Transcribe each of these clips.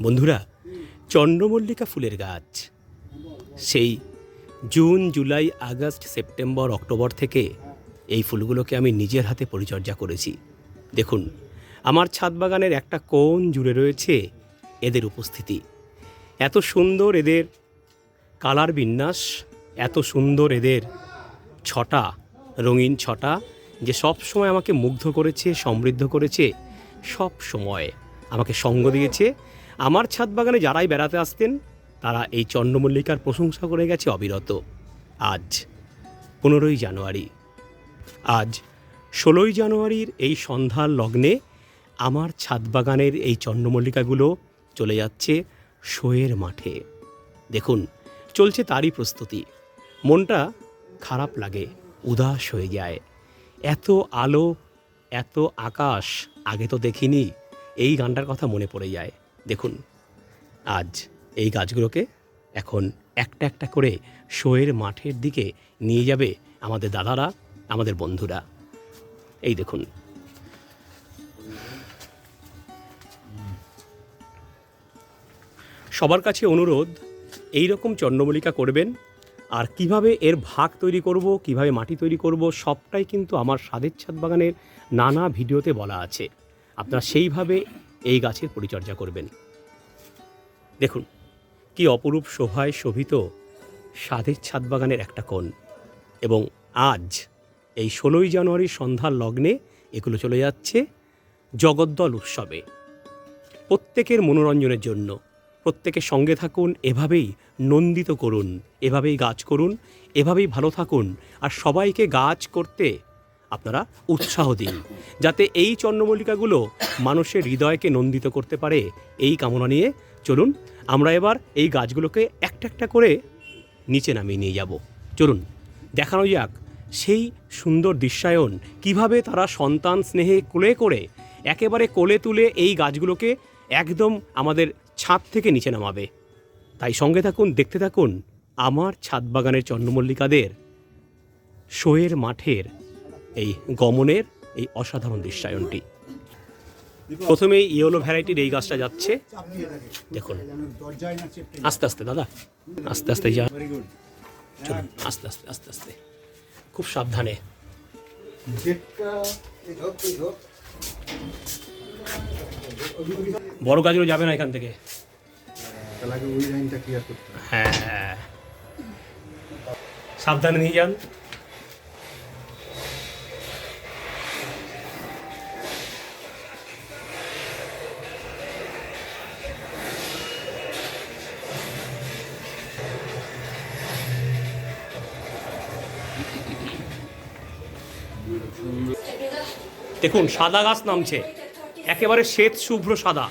বন্ধুরা, চন্দ্রমল্লিকা ফুলের গাছ। সেই June, July, August, September, October থেকে এই ফুলগুলোকে আমি নিজের হাতে পরিচর্যা করেছি। দেখুন, আমার ছাদ বাগানের একটা কোণ জুড়ে রয়েছে এদের উপস্থিতি। এত সুন্দর এদের কালার বিন্যাস, এত সুন্দর এদের ছটা, রঙিন ছটা, যে সব সময় আমাকে মুগ্ধ করেছে, সমৃদ্ধ করেছে, সব সময় আমাকে সঙ্গ দিয়েছে আমার ছাদ বাগানে যারাই বেড়াতে আসতেন, তারা এই চন্দ্রমল্লিকার প্রশংসা করে গেছে অবিরত। আজ, পনেরোই জানুয়ারি। আজ, ষোলোই জানুয়ারির এই সন্ধ্যার লগ্নে আমার ছাদ বাগানের এই চন্দ্রমল্লিকাগুলো চলে যাচ্ছে শোয়ের মাঠে। দেখুন, চলছে তারই প্রস্তুতি। মনটা খারাপ লাগে, উদাস হয়ে যায়। এত আলো, এত আকাশ, আগে তো দেখিনি, এই গানটার কথা মনে পড়ে যায়। দেখুন, আজ এই গাছগুলোকে এখন একটা একটা করে শোয়ের মাঠের দিকে নিয়ে যাবে আমাদের দাদারা, আমাদের বন্ধুরা। এই দেখুন। সবার কাছে অনুরোধ এই রকম চন্দ্রমল্লিকা করবেন, আর কীভাবে এর ভাগ তৈরি করব, কীভাবে মাটি তৈরি করব, সবটাই কিন্তু আমার স্বাদের ছাদ বাগানের নানা ভিডিওতে বলা আছে। আপনারা সেইভাবে এই গাছের পরিচর্যা করবেন। দেখুন, কি অপরূপ শোভায় শোভিত স্বাদের ছাদ বাগানের একটা কোণ এবং আজ এই ষোলোই জানুয়ারি সন্ধ্যার লগ্নে এগুলো চলে যাচ্ছে জগদ্দল উৎসবে। প্রত্যেকের মনোরঞ্জনের জন্য প্রত্যেকের সঙ্গে থাকুন, এভাবেই নন্দিত করুন, এভাবেই গাছ করুন, এভাবেই ভালো থাকুন, আর সবাইকে গাছ করতে আপনারা উৎসাহ দিন, যাতে এই চন্দ্রমল্লিকাগুলো মানুষের হৃদয়কে নন্দিত করতে পারে। এই কামনা নিয়ে চলুন, আমরা এবার এই গাছগুলোকে একটা একটা করে নিচে নামিয়ে নিয়ে যাব। চলুন, দেখানো যাক সেই সুন্দর দৃশ্যায়ন, কীভাবে তারা সন্তান স্নেহে কোলে করে, একেবারে কোলে তুলে এই গাছগুলোকে একদম আমাদের ছাদ থেকে নিচে নামাবে। তাই সঙ্গে থাকুন, দেখতে থাকুন আমার ছাদ বাগানের চন্দ্রমল্লিকাদের শোয়ের মাঠের এই গমনের এই অসাধারণ দৃশ্যায়নটি। প্রথমেই ইয়েলো ভ্যারাইটির এই গাছটা যাচ্ছে। দেখুন। আস্তে আস্তে দাদা। আস্তে আস্তে যা। চলুন আস্তে আস্তে আস্তে আস্তে। খুব সাবধানে। বড় গাছগুলো যাবে না এখান থেকে। হ্যাঁ। সাবধানে নিয়ে যান। দেখুন সাদা গাছ নামছে। একেবারে শ্বেত শুভ্র সাদা।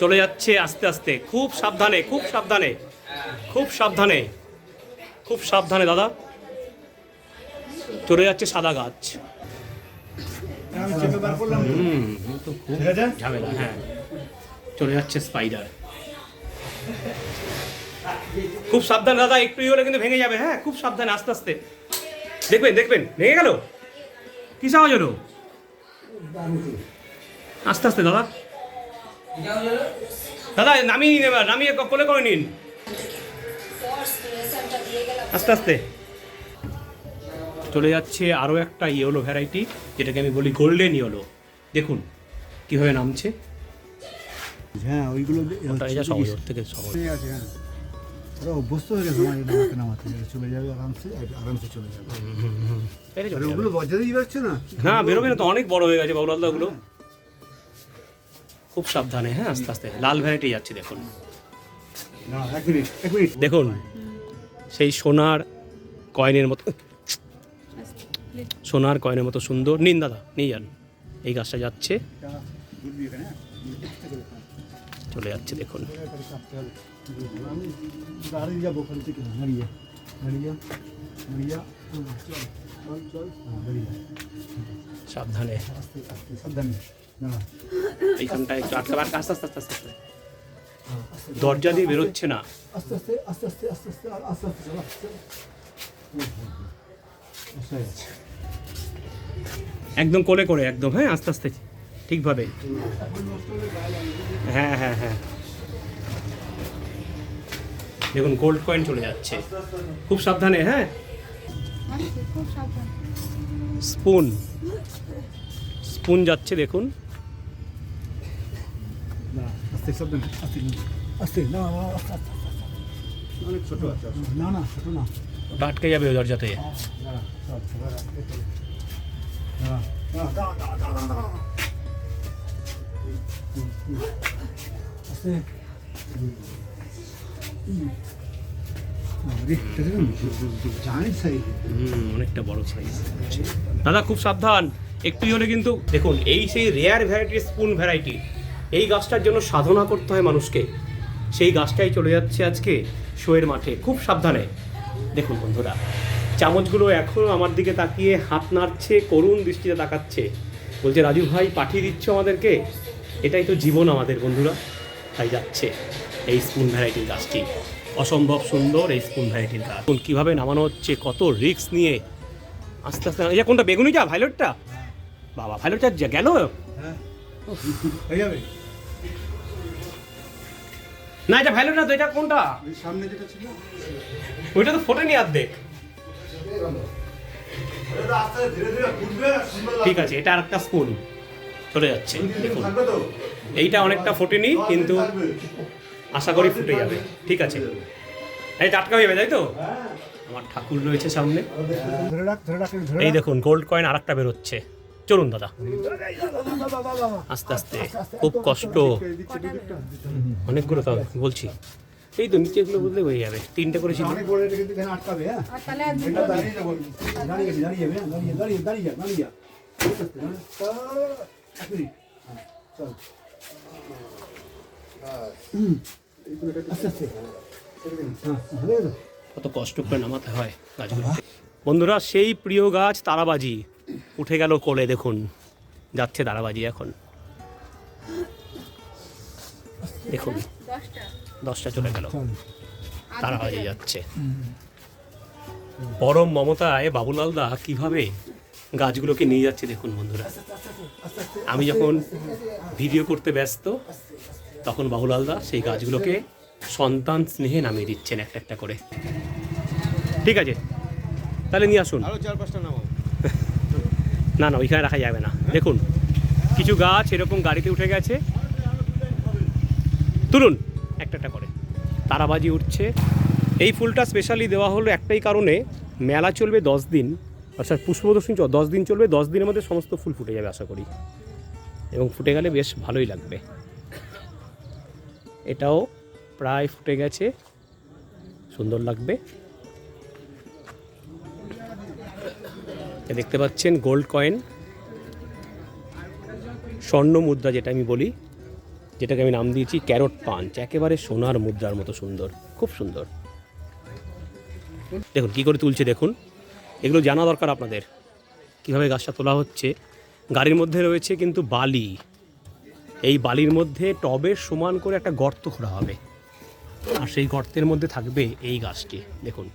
চলে যাচ্ছে আস্তে আস্তে। খুব সাবধানে খুব সাবধানে খুব সাবধানে খুব সাবধানে দাদা। চলে যাচ্ছে সাদা গাছ। হুম তো খুব ঝামেলা হ্যাঁ। চলে যাচ্ছে স্পাইডার খুব সাবধান দাদা একটু হলে কিন্তু ভেঙে যাবে হ্যাঁ খুব সাবধানে আস্তে আস্তে। দেখবেন দেখবেন ভেঙে গেল? কি সাহায্য হলো? আস্তে আস্তে দাদা। দাদা নামিয়ে নিন এবার নামিয়ে কোলে করে নিন। আস্তে আস্তে। চলে যাচ্ছে আরও একটা ইয়েলো ভ্যারাইটি যেটাকে আমি বলি গোল্ডেন ইয়েলো দেখুন কীভাবে নামছে। হ্যাঁ ওইগুলো ওটা এটা সহজ থেকে সহজ। আছে হ্যাঁ। ওরা অভ্যস্ত হয়ে গেছে আমার এই নামাতে নামাতে। চলে যাবে আরামসে আরামসে চলে যাবে। আর। ওগুলো না? না বেরোবে না তো অনেক বড় হয়ে গেছে বাবুলালদাগুলো খুব সাবধানে হ্যাঁ আস্তে আস্তে। লাল ভ্যারাইটি যাচ্ছে দেখুন। দেখুন সেই সোনার কয়েনের মতো সোনার কয়েনের মতো সুন্দর। নিন দাদা নিয়ে যান। এই গাছটা যাচ্ছে? চলে যাচ্ছে, দেখুন। সাবধানে। এইখানটায় একটু আটকা আটকা আস্তে আস্তে আস্তে আস্তে। দরজা দিয়ে বেরোচ্ছে না। আস্তে আস্তে আস্তে আস্তে আস্তে আস্তে আস্তে আস্তে আস্তে একদম কোলে করে, একদম হ্যাঁ আস্তে আস্তে। ঠিকভাবে হ্যাঁ হ্যাঁ হ্যাঁ দেখুন গোল্ড কয়েন চলে যাচ্ছে খুব সাবধানে হ্যাঁ স্পুন স্পুন যাচ্ছে দেখুন আটকে যাবে ওই দরজাতে অনেকটা বড় সাইজ দাদা, খুব সাবধান। একটু হলে কিন্তু, দেখুন, এই সেই রেয়ার ভ্যারাইটির স্পুন ভ্যারাইটি এই গাছটার জন্য সাধনা করতে হয় মানুষকে। সেই গাছটাই চলে যাচ্ছে আজকে শোয়ের মাঠে, খুব সাবধানে। দেখুন বন্ধুরা, চামচগুলো এখনও আমার দিকে তাকিয়ে হাত নাড়ছে, করুণ দৃষ্টিতে তাকাচ্ছে। বলছে, রাজু ভাই, পাঠিয়ে দিচ্ছ আমাদেরকে? এটাই তো জীবন আমাদের বন্ধুরা। তাই যাচ্ছে এই স্পুন ভ্যারাইটির গাছটি। অসম্ভব সুন্দর এই স্পুন ভ্যারাইটির গাছ। কীভাবে নামানো হচ্ছে কত রিস্ক নিয়ে আস্তে আস্তে এই কোনটা বেগুনি যা ভাইলটটা? বাবা ভাইলটটা যা গেল। যাবে। না এটা ভাইলট না তো এটা কোনটা? সামনে যেটা ছিল। ওইটা তো ফোটেনি অর্ধেক। ধীরে ধীরে ঘুরবে ঠিক আছে এটা আরেকটা স্পুন। চলে যাচ্ছে দেখুন এইটা অনেকটা ফোটেনি কিন্তু আশা করি ফুটে যাবে ঠিক আছে এই টাটকা হয়ে যাবে তাই তো হ্যাঁ আমার ঠাকুর রয়েছে সামনে এই দেখুন গোল্ড কয়েন আরেকটা বেরোচ্ছে চলুন দাদা আস্তে আস্তে খুব কষ্ট। অনেকগুলো বলছি এই তো নিচেগুলো বুঝলে হয়ে যাবে তিনটে হ্যাঁ আর আর এটা দুটো দাঁড়িয়ে কত কষ্ট করে নামাতে হয় গাছগুলোকে। বন্ধুরা, সেই প্রিয় গাছ তারাবাজি। উঠে গেল কোলে, দেখুন। যাচ্ছে তারাবাজি এখন। দেখুন, দশটা চলে গেল। তারাবাজি যাচ্ছে। পরম মমতায় বাবুলাল দা কীভাবে গাছগুলোকে নিয়ে যাচ্ছে দেখুন বন্ধুরা। আমি যখন ভিডিও করতে ব্যস্ত তখন বাবুলাল দা সেই গাছগুলোকে সন্তান স্নেহে নামিয়ে দিচ্ছেন একটা একটা করে। ঠিক আছে? তাহলে নিয়ে আসুন। না না ওইখানে রাখা যাবে না। দেখুন কিছু গাছ এরকম গাড়িতে উঠে গেছে। তুলুন একটা একটা করে। তারাবাজি উঠছে। এই ফুলটা স্পেশালি দেওয়া হলো একটাই কারণে মেলা চলবে দশ দিন। অর্থাৎ পুষ্প প্রদর্শনী দশ দিন চলবে, দশ দিনের মধ্যে সমস্ত ফুল ফুটে যাবে, আশা করি। এবং ফুটে গেলে বেশ ভালোই লাগবে। এটাও প্রায় ফুটে গেছে। সুন্দর লাগবে। দেখতে পাচ্ছেন গোল্ড কয়েন। স্বর্ণ মুদ্রা যেটা আমি বলি, যেটাকে আমি নাম দিয়েছি ক্যারট পাঞ্চ। একেবারে সোনার মুদ্রার মতো সুন্দর, খুব সুন্দর। দেখুন, কী করে তুলছে, দেখুন। এগুলো জানা দরকার আপনাদের। কীভাবে গাছটা তোলা হচ্ছে। গাড়ির মধ্যে রয়েছে কিন্তু বালি। এই বালির মধ্যে টবের সমান করে একটা গর্ত খোঁড়া হবে। আর সেই গর্তের মধ্যে থাকবে এই গাছটি। দেখুন।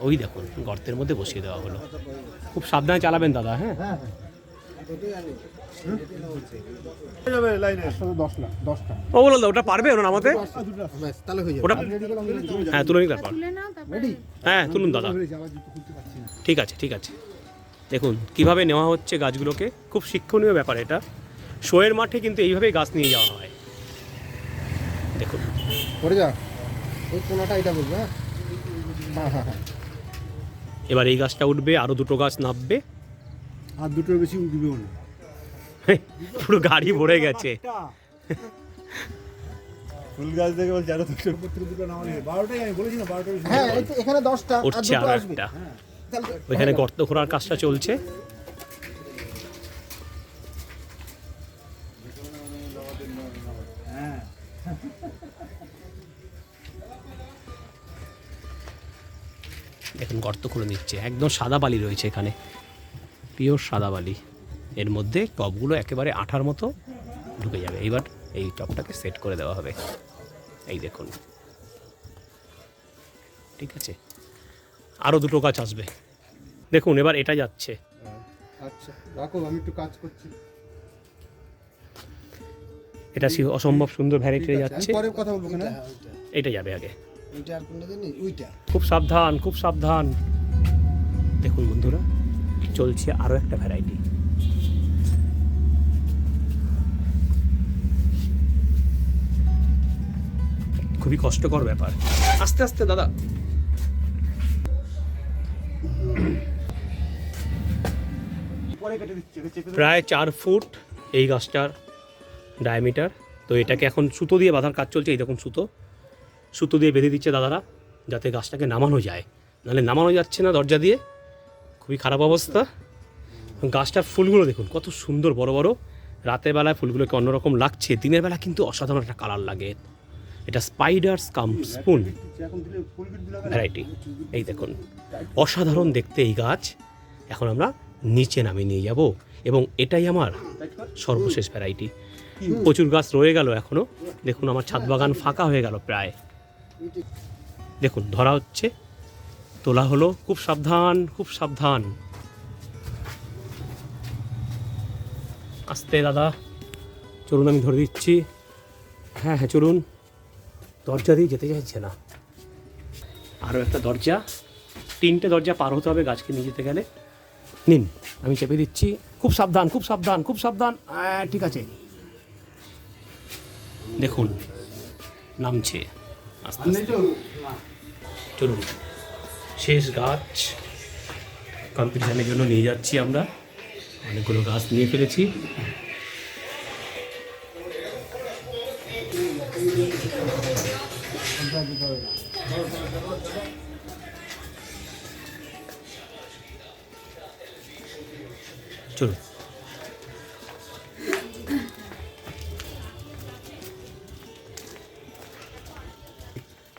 ওই দেখুন গর্তের মধ্যে বসিয়ে দেওয়া হলো। খুব সাবধানে চালাবেন দাদা হ্যাঁ? ওটা পারবে ওটা নামাতে হ্যাঁ তুলে হ্যাঁ তুলুন দাদা। ঠিক আছে ঠিক আছে। দেখুন কীভাবে নেওয়া হচ্ছে গাছগুলোকে খুব শিক্ষণীয় ব্যাপার এটা। শোয়ের মাঠে কিন্তু এইভাবেই গাছ নিয়ে যাওয়া হয়। দেখুন। পড়ে যা। ওই কোনাটা এটা বলব হ্যাঁ? হ্যাঁ হ্যাঁ এবার এই গাছটা উঠবে আরও দুটো গাছ নামবে আর দুটোর বেশি উঠবেও না। পুরো গাড়ি ভরে গেছে। ফুল গাছ থেকে বলছি আরও দুটোর থেকে দুটো বারোটাই আমি বলেছি না বারোটার বেশি হ্যাঁ এখানে দশটা উঠছে একটা। ওইখানে গর্ত খোঁড়ার কাজটা চলছে। এখন গর্ত করে নিচ্ছে। একদম সাদা বালি রয়েছে এখানে। পিওর সাদা বালি। এর মধ্যে টপগুলো একেবারে আঠার মতো ঢুকে যাবে। এইবার এই টপটাকে সেট করে দেওয়া হবে। এই দেখুন। ঠিক আছে? আরও দুটো গাছ আসবে। দেখুন এবার এটা যাচ্ছে। আচ্ছা রাখো আমি একটু কাজ করছি। এটা অসম্ভব সুন্দর ভ্যারাইটি যাচ্ছে। পরে কথা বলব কেন? এটা যাবে আগে। ওইটা আর কোনটা জানি ওইটা। খুব সাবধান খুব সাবধান। দেখুন বন্ধুরা চলছে আরও একটা ভ্যারাইটি খুবই কষ্টকর ব্যাপার। আস্তে আস্তে দাদা। প্রায় চার ফুট এই গাছটার ডায়ামিটার তো এটাকে এখন সুতো দিয়ে বাঁধার কাজ চলছে? এই দেখুন সুতো। সুতো দিয়ে বেঁধে দিচ্ছে দাদারা যাতে গাছটাকে নামানো যায়। নাহলে নামানো যাচ্ছে না দরজা দিয়ে। খুবই খারাপ অবস্থা। গাছটার ফুলগুলো দেখুন কত সুন্দর বড় বড়। রাতের বেলায় ফুলগুলোকে অন্যরকম লাগছে। দিনের বেলা কিন্তু অসাধারণ একটা কালার লাগে। এটা স্পাইডার্স কাম স্পুন? ভ্যারাইটি এই দেখুন অসাধারণ দেখতে এই গাছ। এখন আমরা নিচে নামিয়ে নিয়ে যাব। এবং এটাই আমার সর্বশেষ ভ্যারাইটি প্রচুর গাছ রয়ে গেল এখনও। দেখুন, আমার ছাদ বাগান ফাঁকা হয়ে গেল প্রায়। দেখুন, ধরা হচ্ছে। তোলা হলো। খুব সাবধান খুব সাবধান। আস্তে, দাদা। চলুন, আমি ধরে দিচ্ছি। হ্যাঁ হ্যাঁ চলুন। দরজা দিয়ে যেতে চাইছে না। আরও একটা দরজা। তিনটে দরজা পার হতে হবে গাছকে নিয়ে যেতে গেলে। নিন, আমি চেপে দিচ্ছি। খুব সাবধান খুব সাবধান খুব সাবধান। ঠিক আছে। দেখুন, নামছে। চলুন। শেষ গাছ। কম্পিটিশনের জন্য নিয়ে যাচ্ছি আমরা। অনেকগুলো গাছ নিয়ে ফেলেছি। চলুন।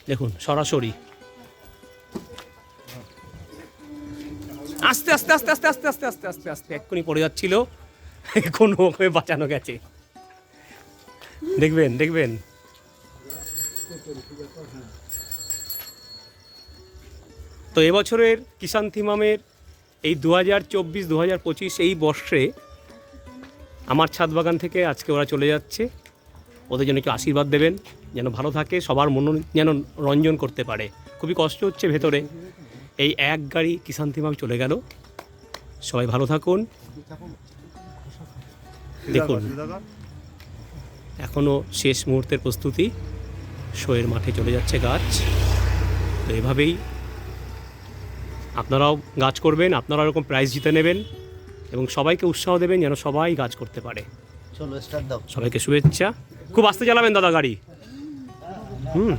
দেখুন, সরাসরি। আস্তে আস্তে আস্তে আস্তে আস্তে আস্তে আস্তে আস্তে আস্তে, এক্ষুনি পড়ে যাচ্ছিল। এখন ওকে বাঁচানো গেছে। দেখবেন দেখবেন। তো এবছরের কিষান থিমামের এই দু হাজার চব্বিশ দু হাজার পঁচিশ এই বর্ষে আমার ছাদ বাগান থেকে আজকে ওরা চলে যাচ্ছে। ওদের জন্য একটু আশীর্বাদ দেবেন, যেন ভালো থাকে, সবার মন যেন রঞ্জন করতে পারে। খুবই কষ্ট হচ্ছে ভেতরে। এই এক গাড়ি কিষান থিমাম চলে গেল। সবাই ভালো থাকুন। দেখুন এখনও শেষ মুহূর্তের প্রস্তুতি। শোয়ের মাঠে চলে যাচ্ছে গাছ। তো এভাবেই আপনারাও গাছ করবেন আপনারা এরকম প্রাইজ জিতে নেবেন এবং সবাইকে উৎসাহ দেবেন যেন সবাই গাছ করতে পারে। চলো স্টার্ট দাও। সবাইকে শুভেচ্ছা। খুব আস্তে চালাবেন দাদা গাড়ি। হুম।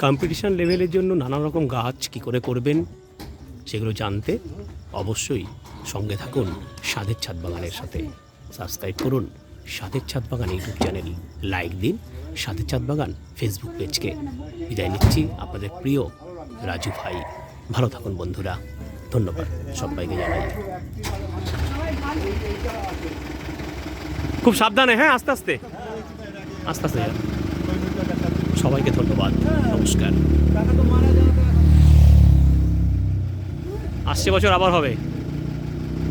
কম্পিটিশান লেভেলের জন্য নানা রকম গাছ কি করে করবেন সেগুলো জানতে অবশ্যই সঙ্গে থাকুন স্বাদের ছাদ বাগানের সাথে। সাবস্ক্রাইব করুন। স্বাদের ছাদ বাগান ইউটিউব চ্যানেল। লাইক দিন। স্বাদের ছাদ বাগান ফেসবুক পেজকে বিদায় নিচ্ছি আপনাদের প্রিয় রাজু ভাই। ভালো থাকুন বন্ধুরা। ধন্যবাদ সবাইকে জানাই। খুব সাবধানে হ্যাঁ আস্তে আস্তে। আস্তে আস্তে সবাইকে ধন্যবাদ। নমস্কার। আসছে বছর আবার হবে।